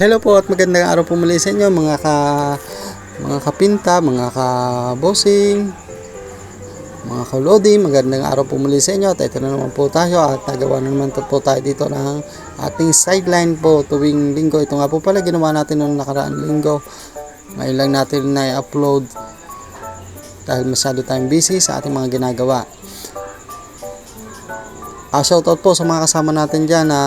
Hello po at magandang araw po muli sa inyo mga ka mga kapinta, mga ka-bossing, mga kalodi, magandang araw po muli sa inyo at ito na naman po tayo at nagawa na naman po tayo dito ng ating sideline po tuwing linggo. Ito nga po pala ginawa natin noong nakaraan linggo. Ngayon lang natin na upload dahil masyado tayong busy sa ating mga ginagawa. Ah, shoutout po sa mga kasama natin dyan na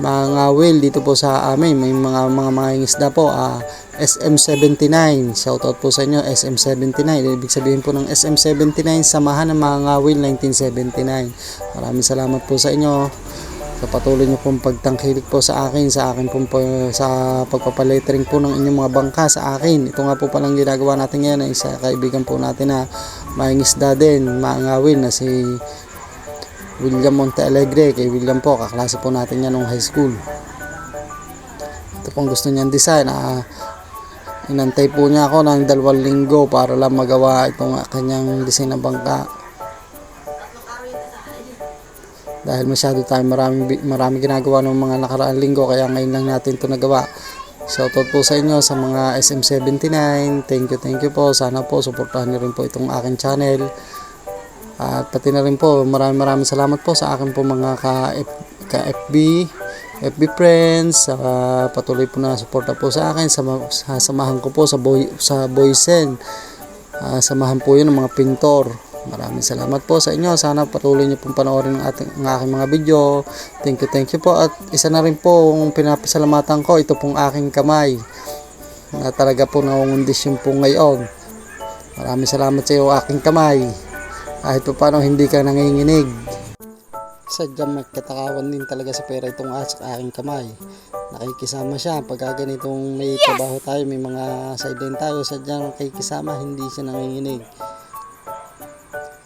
mga whale dito po sa amin. May mga mga mga isda po. ah, SM79. Shoutout po sa inyo, SM79. Ibig sabihin po ng SM79, samahan ng mga whale 1979. Maraming salamat po sa inyo sa patuloy niyo pong pagtangkilik po sa akin, sa akin pong sa pagpapalettering po ng inyong mga bangka sa akin. Ito nga po palang ginagawa natin ngayon ay sa kaibigan po natin na mahingisda din, maangawin na si William Monte Alegre. Kay William po, kaklase po natin yan nung high school. Ito pong gusto niyang design. Ah, inantay po niya ako ng dalawang linggo para lang magawa itong kanyang design ng bangka. Dahil masyado tayo maraming, bi- maraming ginagawa ng mga nakaraang linggo kaya ngayon lang natin ito nagawa. Shoutout po sa inyo sa mga SM79. Thank you, thank you po. Sana po suportahan niyo rin po itong aking channel. At pati na rin po, maraming maraming salamat po sa akin po mga ka, ka FB, friends, sa patuloy po na suporta po sa akin, sa, sa samahan ko po sa boy, sa Boysen. Ah, samahan po yun ng mga pintor. Maraming salamat po sa inyo. Sana patuloy niyo pong panoorin ang, ating, ang aking mga video. Thank you, thank you po. At isa na rin po ang pinapasalamatan ko, ito pong aking kamay. Na talaga po nangungundisyon po ngayon. Maraming salamat sa iyo, aking kamay kahit pa paano hindi ka nanginginig. Sadyang magkatakawan din talaga sa pera itong asa sa aking kamay. Nakikisama siya. Pagka ganitong may trabaho tayo, may mga sideline tayo, sadyang nakikisama, hindi siya nanginginig.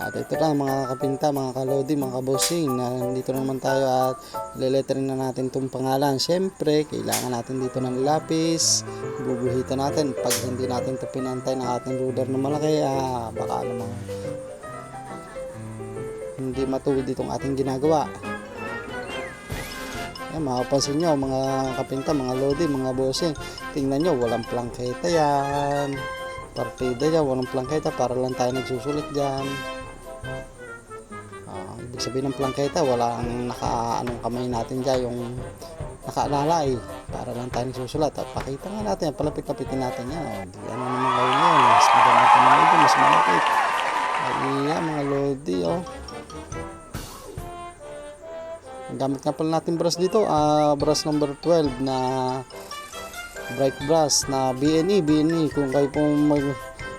At ito na mga kapinta, mga kalodi, mga kabosing, na nandito na naman tayo at lelettering na natin itong pangalan. Siyempre, kailangan natin dito ng lapis, guguhitan natin. Pag hindi natin ito pinantay ng ating ruler na malaki, ah, baka namang hindi matuwid itong ating ginagawa. Ayan, makapansin nyo, mga kapinta, mga lodi, mga bossing, tingnan nyo, walang plangketa yan. Partida yan, walang plangketa, para lang tayo nagsusulit dyan. Ah, ibig sabihin ng plangketa, wala ang naka, anong kamay natin dyan, yung nakaalala eh, para lang tayo nagsusulat. At pakita nga natin, palapit-lapitin natin yan. Oh, di, ano naman kayo yan, mas maganda pa naman ito, mas malapit. Ayan, mga lodi, oh. Ang gamit nga pala natin brush dito, ah brush number 12 na bright brush na BNE, BNE. Kung kayo pong mag,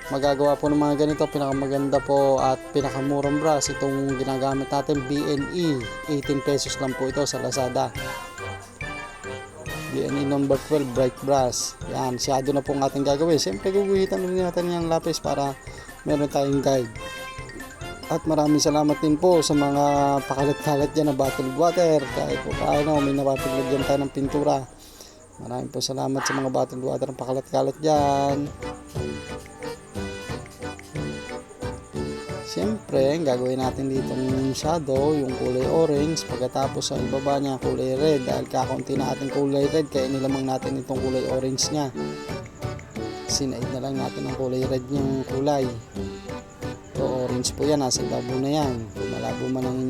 magagawa po ng mga ganito, pinakamaganda po at pinakamurang brush itong ginagamit natin, BNE. 18 pesos lang po ito sa Lazada. BNE number 12 bright brush. Yan, shadow na po ang ating gagawin. Siyempre, guguhitan rin natin yung lapis para meron tayong guide. At maraming salamat din po sa mga pakalat-kalat dyan na bottled water. Kahit po paano, may napapaglag dyan tayo ng pintura. Maraming po salamat sa mga bottled water na pakalat-kalat dyan. Siyempre, ang gagawin natin dito ng shadow, yung kulay orange. Pagkatapos sa ibaba niya, kulay red. Dahil kakaunti na ating kulay red, kaya nilamang natin itong kulay orange niya. Sinaid na lang natin ang kulay red niyang kulay. Ito, orange po yan. Nasa ibabaw na yan. Malabo man ang,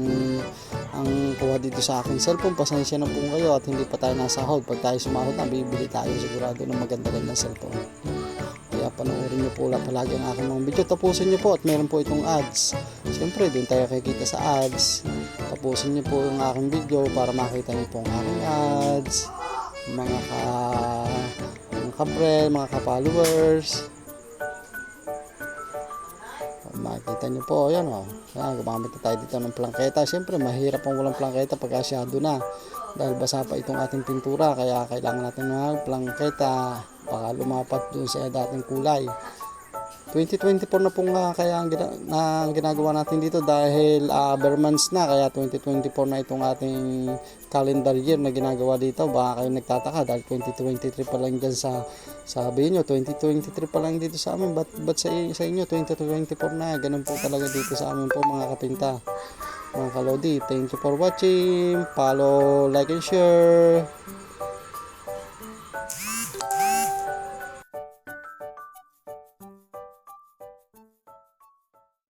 ang kuha dito sa aking cellphone. Pasensya na po kayo at hindi pa tayo nasahod. Pag tayo sumahod na, tayo sigurado ng maganda-ganda cellphone. Kaya panoorin niyo po lang palagi ang aking mga video. Tapusin niyo po at meron po itong ads. Siyempre, doon tayo kikita sa ads. Tapusin niyo po yung aking video para makita niyo po ang aking ads. Mga ka mga ka-friend, mga ka-followers. Makikita nyo po, yan o. Yan, gumamit na tayo dito ng plangketa. Siyempre, mahirap ang walang plangketa pag asyado na. Dahil basa pa itong ating pintura, kaya kailangan natin ng plangketa. Baka lumapat dun sa dating kulay. 2024 na po nga kaya ang, gina- na ginagawa natin dito dahil uh, months na kaya 2024 na itong ating calendar year na ginagawa dito. Baka kayo nagtataka dahil 2023 pa lang dyan sa sabi nyo 2023 pa lang dito sa amin. Ba't, ba't sa, sa inyo 2024 na ganun po talaga dito sa amin po mga kapinta. Mga kalodi thank you for watching. Follow like and share